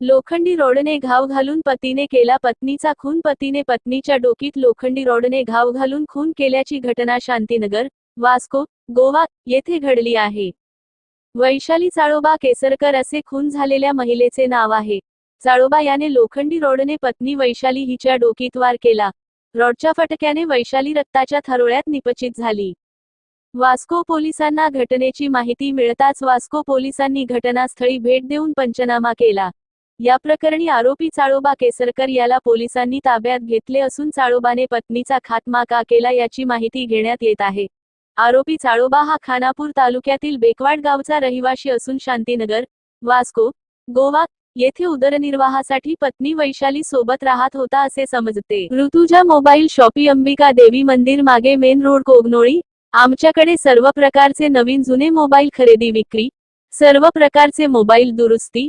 लोखंडी रॉडने घाव घालून पतीने केला पत्नीचा खून. पतीने पत्नीच्या डोकीत लोखंडी रॉडने घाव घालून खून केल्याची घटना शांतीनगर वास्को गोवा येथे घडली आहे. वैशाली चाळोबा केसरकर असे खून झालेल्या महिलेचे नाव आहे. चाळोबा याने लोखंडी रॉडने पत्नी वैशाली हिच्या डोकीत वार केला. रॉडच्या फटक्याने वैशाली रक्ताच्या थरोळ्यात निपचित झाली. वास्को पोलिसांना घटनेची माहिती मिळताच वास्को पोलिसांनी घटनास्थळी भेट देऊन पंचनामा केला. या प्रकरणी आरोपी चाळोबा केसरकर याला पोलिसांनी ताब्यात घेतले असून चाळोबाने पत्नीचा खात्मा का केला याची माहिती घेण्यात येत आहे. आरोपी चाळोबा हा खानापूर तालुक्यातील बेकवाड गावचा रहिवाशी असून शांतीनगर वास्को गोवा येथे उदरनिर्वाहासाठी पत्नी वैशाली सोबत राहत होता असे समजते. ऋतुजा मोबाईल शॉपी अंबिका देवी मंदिर मागे मेन रोड कोगनोळी आमच्याकडे सर्व प्रकारचे नवीन जुने मोबाईल खरेदी विक्री सर्व प्रकारचे मोबाईल दुरुस्ती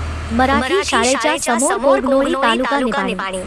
मराठी शाळेच्या समोर कोगनोळी तालुका निपाणी